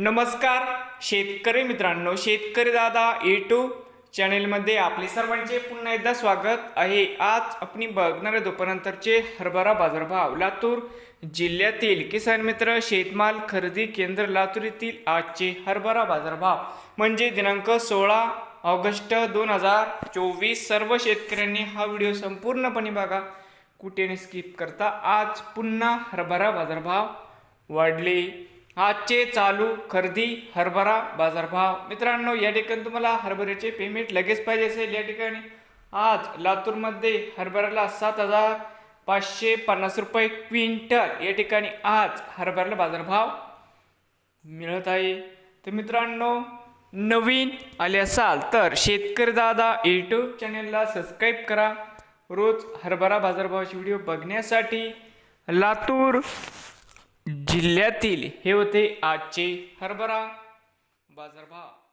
नमस्कार शेतकरी मित्रांनो शेतकरी दादा यूट्यूब चॅनेलमध्ये आपले सर्वांचे पुन्हा एकदा स्वागत आहे. आज आपण बघणार आहे दुपारनंतरचे हरभरा बाजारभाव. लातूर जिल्ह्यातील किसान मित्र शेतमाल खरेदी केंद्र लातूर येथील आजचे हरभरा बाजारभाव. म्हणजे दिनांक सोळा ऑगस्ट दोन हजार चोवीस सर्व शेतकऱ्यांनी हा व्हिडिओ संपूर्णपणे बघा. कुठे स्किप करता. आज पुन्हा हरभरा बाजारभाव वाढले. आजचे चालू खरेदी हरभरा बाजारभाव. मित्रांनो या ठिकाणी तुम्हाला हरभऱ्याचे पेमेंट लगेच पाहिजे असेल. या ठिकाणी आज लातूरमध्ये हरभऱ्याला सात हजार पाचशे पन्नास रुपये क्विंटल. या ठिकाणी आज हरभऱ्याला बाजारभाव मिळत आहे. तर मित्रांनो नवीन आले असाल तर शेतकरी दादा यूट्यूब चॅनलला सबस्क्राईब करा. रोज हरभरा बाजारभावाचे व्हिडिओ बघण्यासाठी लातूर जिल्ह्यातील हे होते आजचे हरभरा बाजारभाव.